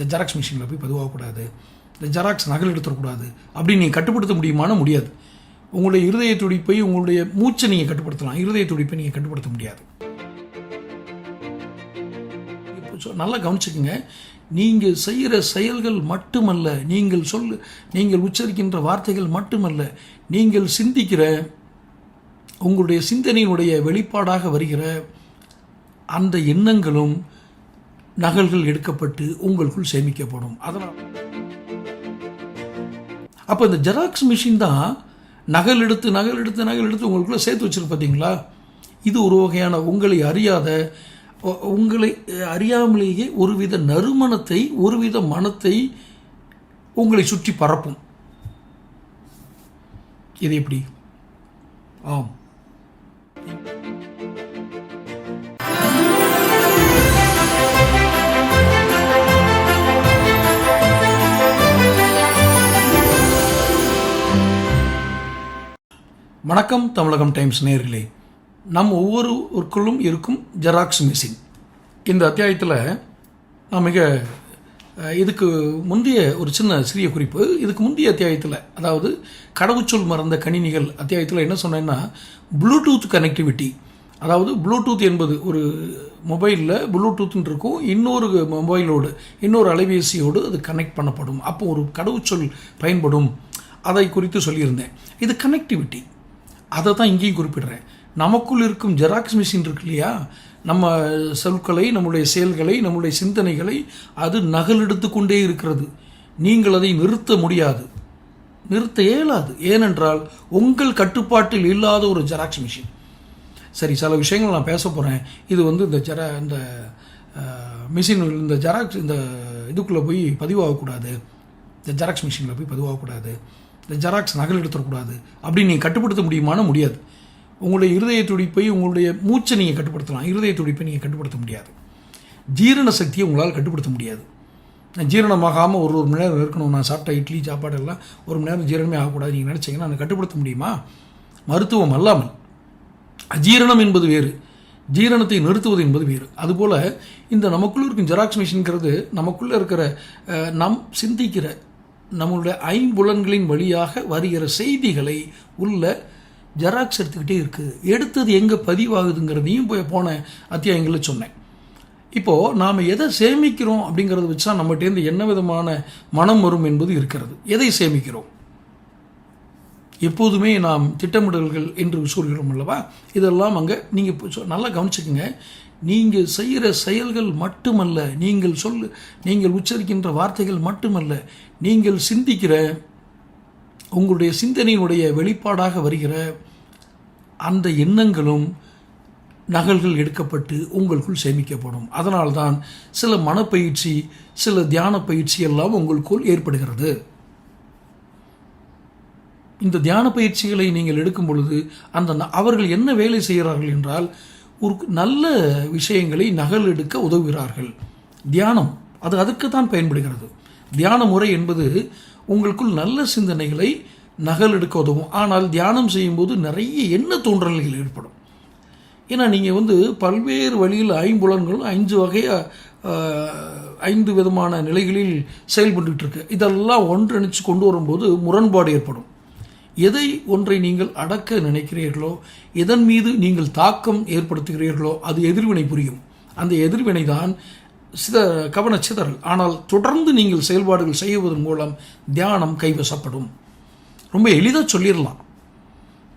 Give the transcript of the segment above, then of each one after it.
இந்த ஜெராக்ஸ் மிஷினில் போய் பதிவாகக்கூடாது. இந்த ஜெராக்ஸ் நகல் எடுத்துடக்கூடாது அப்படின்னு நீங்கள் கட்டுப்படுத்த முடியுமான முடியாது. உங்களுடைய இருதய துடிப்பை உங்களுடைய மூச்சை நீங்கள் கட்டுப்படுத்தலாம். இருதய துடிப்பை நீங்கள் கட்டுப்படுத்த முடியாது. இப்போ நல்லா கவனிச்சுக்கோங்க. நீங்கள் செய்கிற செயல்கள் மட்டுமல்ல நீங்கள் சொல் நீங்கள் உச்சரிக்கின்ற வார்த்தைகள் மட்டுமல்ல நீங்கள் சிந்திக்கிற உங்களுடைய சிந்தனையினுடைய வெளிப்பாடாக வருகிற அந்த எண்ணங்களும் நகல்கள் எடுக்கப்பட்டு உங்களுக்குள் சேமிக்கப்படும். அதனால். அப்போ இந்த ஜெராக்ஸ் மிஷின் தான் நகல் எடுத்து நகல் எடுத்து நகல் எடுத்து உங்களுக்குள்ளே சேர்த்து வச்சிருக்கு பார்த்தீங்களா இது ஒரு வகையான உங்களை அறியாத உங்களை அறியாமலேயே ஒருவித நறுமணத்தை ஒருவித மனத்தை உங்களை சுற்றி பரப்பும். இது எப்படி? ஆம். வணக்கம் தமிழகம் டைம்ஸ் நேர்களே. நம் ஒவ்வொருவருக்குள்ளும் இருக்கும் ஜெராக்ஸ் மிஷின் இந்த அத்தியாயத்தில் நான் மிக இதுக்கு முந்தைய ஒரு சின்ன சிறிய குறிப்பு. இதுக்கு முந்தைய அத்தியாயத்தில் அதாவது கடவுச்சொல் மறந்த கணினிகள் அத்தியாயத்தில் என்ன சொன்னேன்னா ப்ளூடூத் கனெக்டிவிட்டி அதாவது ப்ளூடூத் என்பது ஒரு மொபைலில் ப்ளூடூத்னு இருக்கும். இன்னொரு மொபைலோடு இன்னொரு அலைபேசியோடு அது கனெக்ட் பண்ணப்படும். அப்போ ஒரு கடவுச்சொல் பயன்படும். அதை குறித்து சொல்லியிருந்தேன். இது கனெக்டிவிட்டி அதை தான் இங்கேயும் குறிப்பிடுறேன். நமக்குள் இருக்கும் ஜெராக்ஸ் மிஷின் இருக்கு இல்லையா? நம்ம சொற்களை நம்முடைய செயல்களை நம்முடைய சிந்தனைகளை அது நகலெடுத்து கொண்டே இருக்கிறது. நீங்கள் அதை நிறுத்த முடியாது. நிறுத்த இயலாது. ஏனென்றால் உங்கள் கட்டுப்பாட்டில் இல்லாத ஒரு ஜெராக்ஸ் மிஷின் சரி சில விஷயங்கள் நான் பேச போகிறேன் இது வந்து இந்த ஜெரா இந்த மிஷின் இந்த ஜெராக்ஸ் இந்த இதுக்குள்ளே போய் பதிவாகக்கூடாது. இந்த ஜெராக்ஸ் மிஷினில் போய் பதிவாகக்கூடாது. இந்த ஜெராக்ஸ் நகல் எடுத்துடக்கூடாது அப்படின்னு நீங்கள் கட்டுப்படுத்த முடியுமான முடியாது. உங்களுடைய இருதய துடிப்பை உங்களுடைய மூச்சை நீங்கள் கட்டுப்படுத்தலாம். இருதய துடிப்பை நீங்கள் கட்டுப்படுத்த முடியாது. ஜீரண சக்தியை உங்களால் கட்டுப்படுத்த முடியாது. நான் ஜீரணமாகாமல் ஒரு ஒரு மணி நேரம் இருக்கணும். நான் சாப்பிட்ட இட்லி சாப்பாடு எல்லாம் ஒரு மணி நேரம் ஜீரணமே ஆகக்கூடாது. நீங்கள் நினச்சிங்கன்னா அதை கட்டுப்படுத்த முடியுமா? மருத்துவம் அல்லாமல். அஜீரணம் என்பது வேறு. ஜீரணத்தை நிறுத்துவது என்பது வேறு. அதுபோல் இந்த நமக்குள்ளே இருக்கும் ஜெராக்ஸ் மிஷின்ங்கிறது நமக்குள்ளே இருக்கிற நம் சிந்திக்கிற நம்மளுடைய ஐம்புலன்களின் வழியாக வருகிற செய்திகளை உள்ள ஜெராக்ஸ் எடுத்துக்கிட்டே இருக்குது எடுத்தது எங்கே பதிவாகுதுங்கிறதையும் போய் போன அத்தியாயங்களில் சொன்னேன். இப்போது நாம் எதை சேமிக்கிறோம் அப்படிங்கிறத வச்சு தான் நம்மகிட்டேருந்து என்ன விதமான மனம் வரும் என்பது இருக்கிறது. எதை சேமிக்கிறோம்? எப்போதுமே நாம் திட்டமிடல்கள் என்று சொல்கிறோம் அல்லவா? இதெல்லாம் அங்கே நீங்கள் நல்லா கவனிச்சுக்கோங்க. நீங்கள் செய்கிற செயல்கள் மட்டுமல்ல நீங்கள் சொல் நீங்கள் உச்சரிக்கின்ற வார்த்தைகள் மட்டுமல்ல நீங்கள் சிந்திக்கிற உங்களுடைய சிந்தனையினுடைய வெளிப்பாடாக வருகிற அந்த எண்ணங்களும் நகல்கள் எடுக்கப்பட்டு உங்களுக்குள் சேமிக்கப்படும். அதனால்தான் சில மனப்பயிற்சி சில தியான பயிற்சி எல்லாம் உங்களுக்குள் ஏற்படுகிறது. இந்த தியான பயிற்சிகளை நீங்கள் எடுக்கும் பொழுது அந்த ந- அவர்கள் என்ன வேலை செய்கிறார்கள் என்றால் ஒரு நல்ல விஷயங்களை நகல் எடுக்க உதவுகிறார்கள். தியானம் அது அதுக்கு தான் பயன்படுகிறது. தியான முறை என்பது உங்களுக்குள் நல்ல சிந்தனைகளை நகல் எடுக்க உதவும். ஆனால் தியானம் செய்யும்போது நிறைய எண்ண தோன்றல்கள் ஏற்படும். ஏன்னா நீங்கள் வந்து பல்வேறு வழியில் ஐம்புலன்களும் ஐந்து வகையாக ஐந்து விதமான நிலைகளில் செயல்பட்டுட்டு இருக்கு. இதெல்லாம் ஒன்றிணைச்சு கொண்டு வரும்போது முரண்பாடு ஏற்படும். எதை ஒன்றை நீங்கள் அடக்க நினைக்கிறீர்களோ எதன் மீது நீங்கள் தாக்கம் ஏற்படுத்துகிறீர்களோ அது எதிர்வினை புரியும். அந்த எதிர்வினை தான் சித கவனச்சிதறல் ஆனால் தொடர்ந்து நீங்கள் செயல்பாடுகள் செய்வதன் மூலம் தியானம் கைவசப்படும். ரொம்ப எளிதாக சொல்லிடலாம்.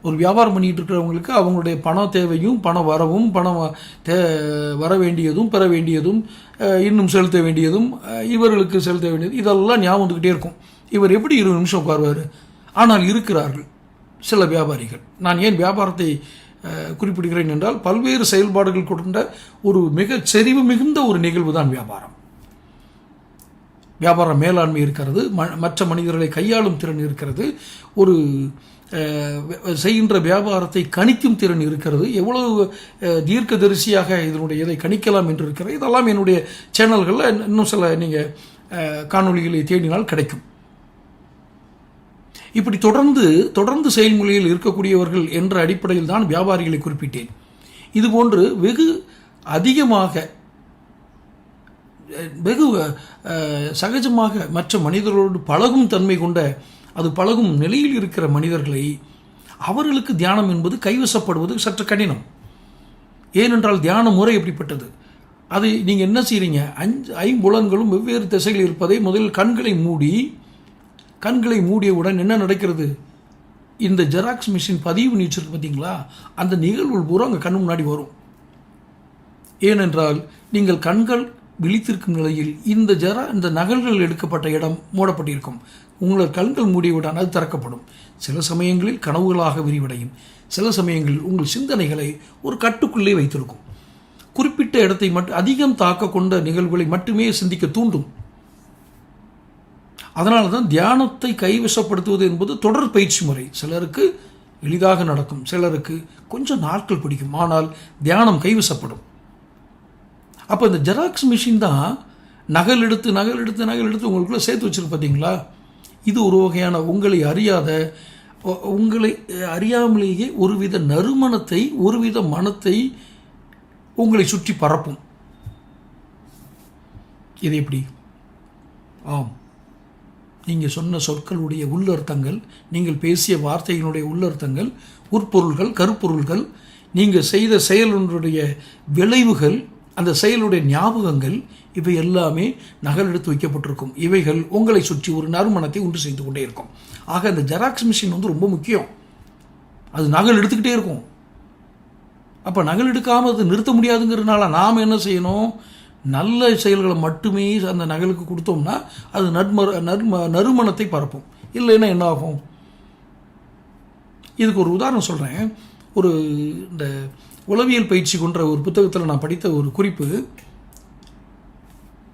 ஒரு வியாபாரம் பண்ணிகிட்டு இருக்கிறவங்களுக்கு அவங்களுடைய பண தேவையும் பண வரவும் பணம் தே வர வேண்டியதும் பெற வேண்டியதும் இன்னும் செலுத்த வேண்டியதும் இவர்களுக்கு செலுத்த வேண்டியது இதெல்லாம் ஞாபகம் வந்துக்கிட்டே இருக்கும். இவர் எப்படி இருபது நிமிஷம் உட்காருவார்? ஆனால் இருக்கிறார்கள் சில வியாபாரிகள். நான் ஏன் வியாபாரத்தை குறிப்பிடுகிறேன் என்றால் பல்வேறு செயல்பாடுகள் கொண்ட ஒரு மிக செறிவு மிகுந்த ஒரு நிகழ்வு தான் வியாபாரம். வியாபார மேலாண்மை இருக்கிறது ம- மற்ற மனிதர்களை கையாளும் திறன் இருக்கிறது ஒரு செய்கின்ற வியாபாரத்தை கணிக்கும் திறன் இருக்கிறது எவ்வளவு தீர்க்கதரிசியாக இதனுடைய இதை கணிக்கலாம் என்று இருக்கிறது. இதெல்லாம் என்னுடைய சேனல்களில் இன்னும் சில நீங்கள் காணொளிகளை தேடினால் கிடைக்கும். இப்படி தொடர்ந்து தொடர்ந்து செயல்முறையில் இருக்கக்கூடியவர்கள் என்ற அடிப்படையில் தான் வியாபாரிகளை குறிப்பிட்டேன். இதுபோன்று வெகு அதிகமாக வெகு சகஜமாக மற்ற மனிதர்களோடு பழகும் தன்மை கொண்ட அது பழகும் நிலையில் இருக்கிற மனிதர்களை அவர்களுக்கு தியானம் என்பது கைவசப்படுவது சற்று கடினம். ஏனென்றால் தியான முறை எப்படிப்பட்டது? அது நீங்கள் என்ன செய்கிறீங்க அஞ்சு ஐம்புலன்களும் வெவ்வேறு திசையில் இருப்பதை முதலில் கண்களை மூடி கண்களை மூடியவுடன் என்ன நடக்கிறது? இந்த ஜெராக்ஸ் மிஷின் பதிவு நீச்சல் பார்த்தீங்களா அந்த நிகழ்வுகள் பூரா அங்கே கண் முன்னாடி வரும். ஏனென்றால் நீங்கள் கண்கள் விழித்திருக்கும் நிலையில் இந்த ஜெரா இந்த நகல்கள் எடுக்கப்பட்ட இடம் மூடப்பட்டிருக்கும். உங்கள் கண்கள் மூடியவுடன் அது திறக்கப்படும். சில சமயங்களில் கனவுகளாக விரிவடையும். சில சமயங்களில் உங்கள் சிந்தனைகளை ஒரு கட்டுக்குள்ளே வைத்திருக்கும். குறிப்பிட்ட இடத்தை மட்டும் அதிகம் தாக்க கொண்ட நிகழ்வுகளை மட்டுமே சிந்திக்க தூண்டும். அதனால தான் தியானத்தை கைவசப்படுத்துவது என்பது தொடர் பயிற்சி முறை. சிலருக்கு எளிதாக நடக்கும். சிலருக்கு கொஞ்சம் நாட்கள் பிடிக்கும். ஆனால் தியானம் கைவசப்படும். அப்போ இந்த ஜெராக்ஸ் மிஷின் தான் நகல் எடுத்து நகல் எடுத்து நகல் எடுத்து உங்களுக்குள்ளே சேர்த்து வச்சுருக்கு பார்த்தீங்களா இது ஒரு வகையான உங்களை அறியாத உங்களை அறியாமலேயே ஒருவித நறுமணத்தை ஒருவித மனத்தை உங்களை சுற்றி பரப்பும். இது எப்படி? ஆம். நீங்கள் சொன்ன சொற்களுடைய உள்ளர்த்தங்கள் நீங்கள் பேசிய வார்த்தையினுடைய உள்ளர்த்தங்கள் உட்பொருள்கள் கருப்பொருள்கள் நீங்கள் செய்த செயலுடைய விளைவுகள் அந்த செயலுடைய ஞாபகங்கள் இவை எல்லாமே நகல் எடுத்து வைக்கப்பட்டிருக்கும். இவைகள் உங்களை சுற்றி ஒரு நறுமணத்தை உண்டு செய்து கொண்டே இருக்கும். ஆக அந்த ஜெராக்ஸ் மிஷின் வந்து ரொம்ப முக்கியம். அது நகல் எடுத்துக்கிட்டே இருக்கும். அப்போ நகல் எடுக்காமல் அது நிறுத்த முடியாதுங்கிறதுனால நாம் என்ன செய்யணும்? நல்ல செயல்களை மட்டுமே அந்த நகலுக்கு கொடுத்தோம்னா அது நற்மர நற்ம நறுமணத்தை பரப்பும். இல்லைன்னா என்ன ஆகும்? இதுக்கு ஒரு உதாரணம் சொல்கிறேன் ஒரு இந்த உளவியல் பயிற்சி கொன்ற ஒரு புத்தகத்தில் நான் படித்த ஒரு குறிப்பு.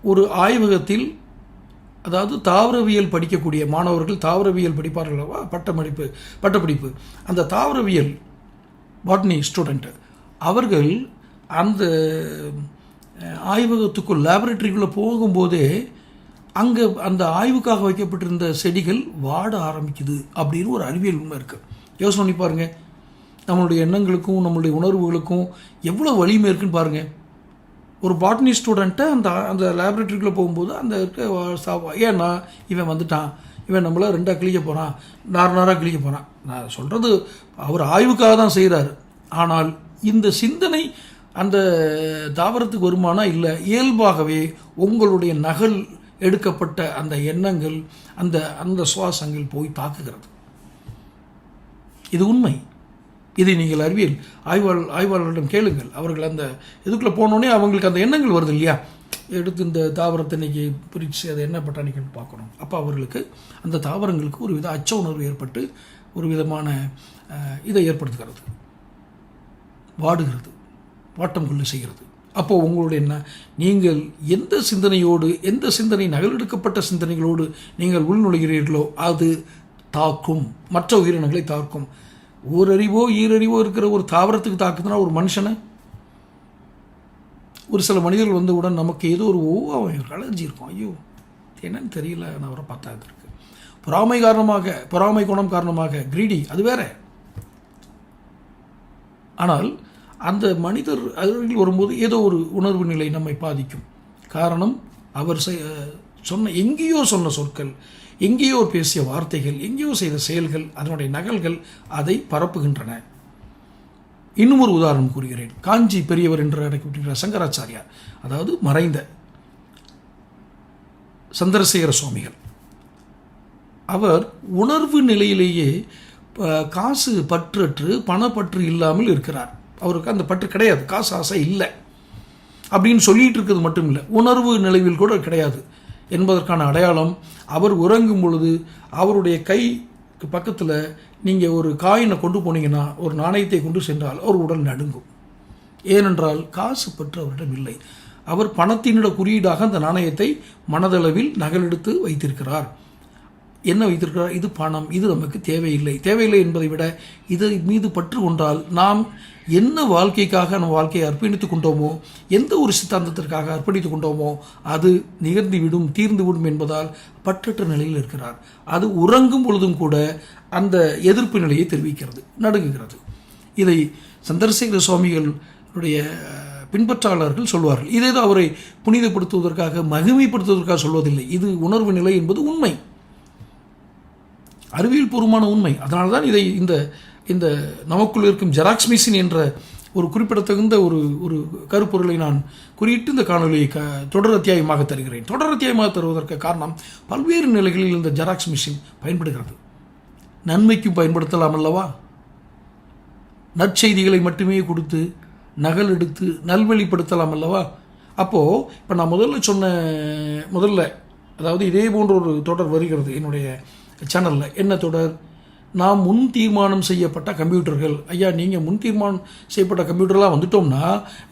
ஒரு ஆய்வகத்தில் அதாவது தாவரவியல் படிக்கக்கூடிய மாணவர்கள் தாவரவியல் படிப்பார்கள் அல்லவா? பட்டமடிப்பு பட்டப்படிப்பு. அந்த தாவரவியல் பாட்னி ஸ்டூடெண்ட்டு அவர்கள் அந்த ஆய்வகத்துக்குள் லேபரேட்டரிக்குள்ளே போகும்போதே அங்கே அந்த ஆய்வுக்காக வைக்கப்பட்டிருந்த செடிகள் வாட ஆரம்பிக்குது அப்படின்னு ஒரு அறிவியல் உண்மை இருக்குது யோசனை பண்ணி பாருங்கள் நம்மளுடைய எண்ணங்களுக்கும் நம்மளுடைய உணர்வுகளுக்கும் எவ்வளோ வலிமை இருக்குன்னு பாருங்கள் ஒரு பாட்னி ஸ்டூடெண்ட்டை அந்த அந்த லேபரேட்டரிக்குள்ளே போகும்போது அந்த இருக்க சா- ஏன்னா இவன் வந்துட்டான். இவன் நம்மளை ரெண்டாக கிழிக்க போகிறான் நார் நாராக கிழிக்க போகிறான் நான் சொல்கிறது அவர் ஆய்வுக்காக தான் செய்கிறாரு ஆனால் இந்த சிந்தனை அந்த தாவரத்துக்கு வருமானா இல்லை. இயல்பாகவே உங்களுடைய நகல் எடுக்கப்பட்ட அந்த எண்ணங்கள் அந்த அந்த சுவாசங்கள் போய் தாக்குகிறது. இது உண்மை. இதை நீங்கள் அறிவியல் ஆய்வாளர் ஆய்வாளர்களிடம் கேளுங்கள். அவர்கள் அந்த இதுக்குள்ளே போனோடனே அவங்களுக்கு அந்த எண்ணங்கள் வருது இல்லையா? எடுத்து இந்த தாவரத்தை இன்னைக்கு பிரித்து அதை என்ன பட்டானிக்கன்னு பார்க்கணும். அப்போ அவர்களுக்கு அந்த தாவரங்களுக்கு ஒரு வித அச்ச உணர்வு ஏற்பட்டு ஒரு விதமான இதை ஏற்படுத்துகிறது. வாடுகிறது. வாட்டம் கொள்ள செய்கிறது. அப்போது உங்களுடைய என்ன? நீங்கள் எந்த சிந்தனையோடு எந்த சிந்தனை நகலெடுக்கப்பட்ட சிந்தனைகளோடு நீங்கள் உள்நுழைகிறீர்களோ அது தாக்கும். மற்ற உயிரினங்களை தாக்கும். ஓரறிவோ ஈரறிவோ இருக்கிற ஒரு தாவரத்துக்கு தாக்குதுன்னா ஒரு மனுஷனை? ஒரு சில மனிதர்கள் வந்தவுடன் நமக்கு ஏதோ ஒரு ஓ அலர்ஜி இருக்கும். ஐயோ என்னன்னு தெரியல நான் அவரை பார்த்தா இருக்கு. பொறாமை காரணமாக பொறாமை குணம் காரணமாக கிரீடி அது வேற. ஆனால் அந்த மனிதர் அருகில் வரும்போது ஏதோ ஒரு உணர்வு நிலை நம்மை பாதிக்கும். காரணம் அவர் செய்- சொன்ன எங்கேயோ சொன்ன சொற்கள் எங்கேயோ பேசிய வார்த்தைகள் எங்கேயோ செய்த செயல்கள் அதனுடைய நகல்கள் அதை பரப்புகின்றன. இன்னும் ஒரு உதாரணம் கூறுகிறேன். காஞ்சி பெரியவர் என்று அழைக்கப்படுகிற சங்கராச்சாரியார் அதாவது மறைந்த சந்திரசேகர சுவாமிகள். அவர் உணர்வு நிலையிலேயே காசு பற்றற்று பணப்பற்று இல்லாமல் இருக்கிறார். அவருக்கு அந்த பற்று கிடையாது. காசு ஆசை இல்லை. அப்படின்னு சொல்லிட்டு இருக்கிறது மட்டும் இல்லை. உணர்வு நிலைவில் கூட கிடையாது. என்பதற்கான அடையாளம் அவர் உறங்கும் பொழுது அவருடைய கைக்கு பக்கத்தில் நீங்கள் ஒரு காயினை கொண்டு போனீங்கன்னா ஒரு நாணயத்தை கொண்டு சென்றால் அவர் உடல் நடுங்கும். ஏனென்றால் காசு பற்று அவரிடம் இல்லை. அவர் பணத்தினிட குறியீடாக அந்த நாணயத்தை மனதளவில் நகலெடுத்து வைத்திருக்கிறார். என்ன வைத்திருக்கிறார் இது பணம் இது நமக்கு தேவையில்லை. தேவையில்லை என்பதை விட இதை மீது பற்று கொண்டால் நாம் என்ன வாழ்க்கைக்காக நம் வாழ்க்கையை அர்ப்பணித்துக் கொண்டோமோ எந்த ஒரு சித்தாந்தத்திற்காக அர்ப்பணித்துக் கொண்டோமோ அது நிகழ்ந்து விடும் தீர்ந்து விடும் என்பதால் பற்றற்ற நிலையில் இருக்கிறார். அது உறங்கும் பொழுதும் கூட அந்த எதிர்ப்பு நிலையை தெரிவிக்கிறது நடுங்குகிறது. இதை சந்திரசேகர சுவாமிகளுடைய பின்பற்றாளர்கள் சொல்வார்கள். இதே அவரை புனிதப்படுத்துவதற்காக மகிமைப்படுத்துவதற்காக சொல்வதில்லை. இது உணர்வு நிலை என்பது உண்மை. அறிவியல் பூர்வமான உண்மை. அதனால தான் இதை இந்த இந்த நமக்குள் இருக்கும் ஜெராக்ஸ் மிஷின் என்ற ஒரு குறிப்பிடத்தகுந்த ஒரு ஒரு கருப்பொருளை நான் குறியிட்டு இந்த காணொலியை க தொடர் அத்தியாயமாக தருகிறேன். தொடர் அத்தியாயமாக தருவதற்கு காரணம் பல்வேறு நிலைகளில் இந்த ஜெராக்ஸ் மிஷின் பயன்படுகிறது. நன்மைக்கும் பயன்படுத்தலாம் அல்லவா? நற்செய்திகளை மட்டுமே கொடுத்து நகல் எடுத்து நல்வழிப்படுத்தலாம் அல்லவா? அப்போது இப்போ நான் முதல்ல சொன்ன முதல்ல அதாவது இதே போன்ற ஒரு தொடர் வருகிறது. என்னுடைய சேனலில் என்ன தொடர்? நாம் முன் தீர்மானம் செய்யப்பட்ட கம்ப்யூட்டர்கள். ஐயா நீங்கள் முன் தீர்மானம் செய்யப்பட்ட கம்ப்யூட்டர்லாம் வந்துட்டோம்னா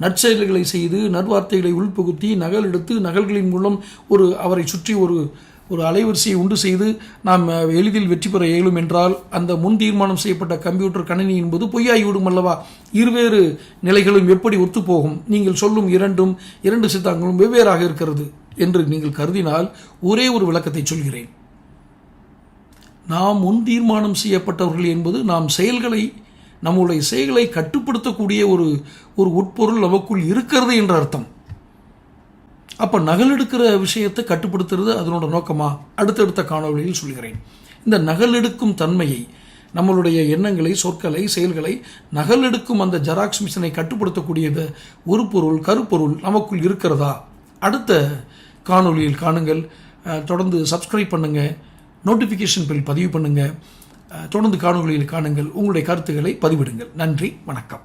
நற்செயல்களை செய்து நற்வார்த்தைகளை உள்புகுத்தி நகல் எடுத்து நகல்களின் மூலம் ஒரு அவரை சுற்றி ஒரு ஒரு அலைவரிசையை உண்டு செய்து நாம் எளிதில் வெற்றி பெற இயலும் என்றால் அந்த முன் தீர்மானம் செய்யப்பட்ட கம்ப்யூட்டர் கணினி என்பது பொய்யாகிவிடும் அல்லவா? இருவேறு நிலைகளும் எப்படி ஒத்துப்போகும்? நீங்கள் சொல்லும் இரண்டும் இரண்டு சித்தாங்களும் வெவ்வேறாக இருக்கிறது என்று நீங்கள் கருதினால் ஒரே ஒரு விளக்கத்தை சொல்கிறேன். நாம் முன் தீர்மானம் செய்யப்பட்டவர்கள் என்பது நாம் செயல்களை நம்முடைய செயல்களை கட்டுப்படுத்தக்கூடிய ஒரு ஒரு உட்பொருள் நமக்குள் இருக்கிறது என்ற அர்த்தம். அப்போ நகலெடுக்கிற விஷயத்தை கட்டுப்படுத்துறது அதனோட நோக்கமாக அடுத்தடுத்த காணொளியில் சொல்கிறேன். இந்த நகலெடுக்கும் தன்மையை நம்மளுடைய எண்ணங்களை சொற்களை செயல்களை நகலெடுக்கும் அந்த ஜெராக்ஸ் மிஷினை கட்டுப்படுத்தக்கூடியது ஒரு பொருள் கருப்பொருள் நமக்குள் இருக்கிறதா? அடுத்த காணொளியில் காணுங்கள். தொடர்ந்து சப்ஸ்கிரைப் பண்ணுங்கள் நோட்டிஃபிகேஷன் பில் பதிவு பண்ணுங்கள் தொடர்ந்து காணொலியில் காணுங்கள். உங்களுடைய கருத்துக்களை பதிவிடுங்கள். நன்றி. வணக்கம்.